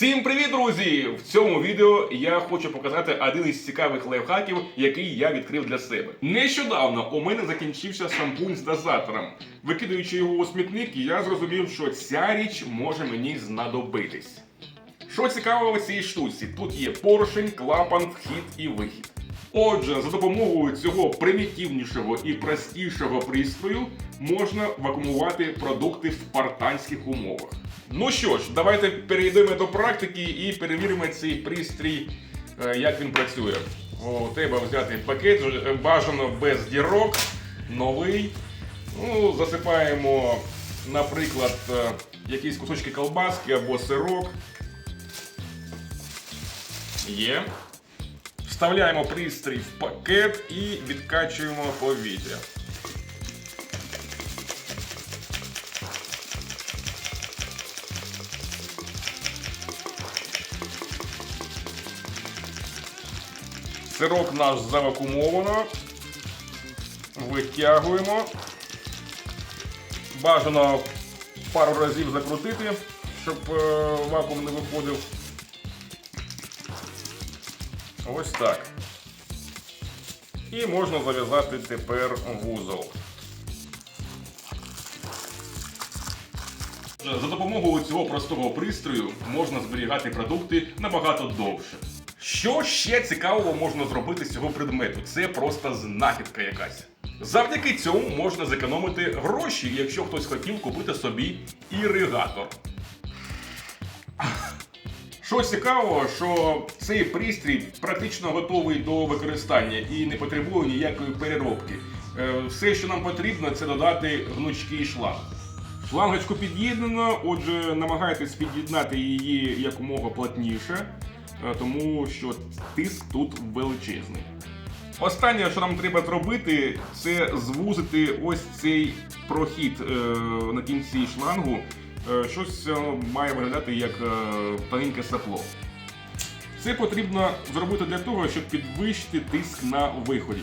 Всім привіт, друзі! В цьому відео я хочу показати один із цікавих лайфхаків, який я відкрив для себе. Нещодавно у мене закінчився шампунь з дозатором. Викидаючи його у смітник, я зрозумів, що ця річ може мені знадобитись. Що цікавого в цій штуці? Тут є поршень, клапан, вхід і вихід. Отже, за допомогою цього примітивнішого і простішого пристрою можна вакуумувати продукти в спартанських умовах. Ну що ж, давайте перейдемо до практики і перевіримо цей пристрій, е, як він працює. О, треба взяти пакет, е, бажано без дірок, новий. Ну, засипаємо, наприклад, е, якісь кусочки колбаски або сирок. Є. Вставляємо пристрій в пакет і відкачуємо повітря. Сирок наш завакумовано. Витягуємо. Бажано пару разів закрутити, щоб е, вакуум не виходив. Ось так. І можна зав'язати тепер вузол. За допомогою цього простого пристрою можна зберігати продукти набагато довше. Що ще цікавого можна зробити з цього предмету? Це просто знахідка якась. Завдяки цьому можна зекономити гроші, якщо хтось хотів купити собі іригатор. Що цікаво, що цей пристрій практично готовий до використання і не потребує ніякої переробки. Е, Все, що нам потрібно, це додати гнучкий шланг. Шлангочку під'єднано, отже, намагайтесь під'єднати її якомога плотніше, тому що тиск тут величезний. Останнє, що нам треба зробити, це звузити ось цей прохід е, на кінці шлангу. Е, щось е, має виглядати як е, тоненьке сапло. Це потрібно зробити для того, щоб підвищити тиск на виході.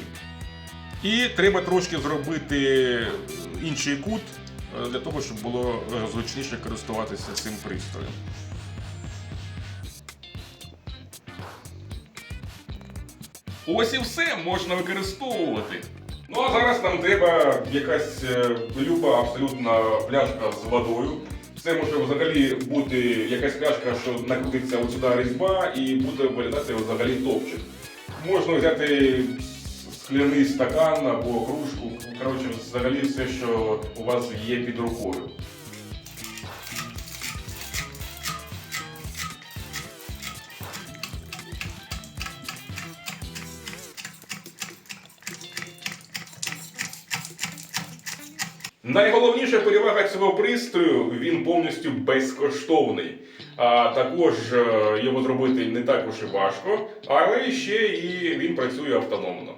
І треба трошки зробити інший кут е, для того, щоб було е, зручніше користуватися цим пристроєм. Ось і все можна використовувати. Ну а зараз нам треба якась е, люба абсолютно пляшка з водою. Це може взагалі бути якась пляшка, що накрутиться от сюди різьба і буде виглядати взагалі топчик. Можна взяти скляний стакан або кружку. Коротше, взагалі все, що у вас є під рукою. Найголовніша перевага цього пристрою він повністю безкоштовний. А також е, його зробити не так уж і важко, але ще і він працює автономно.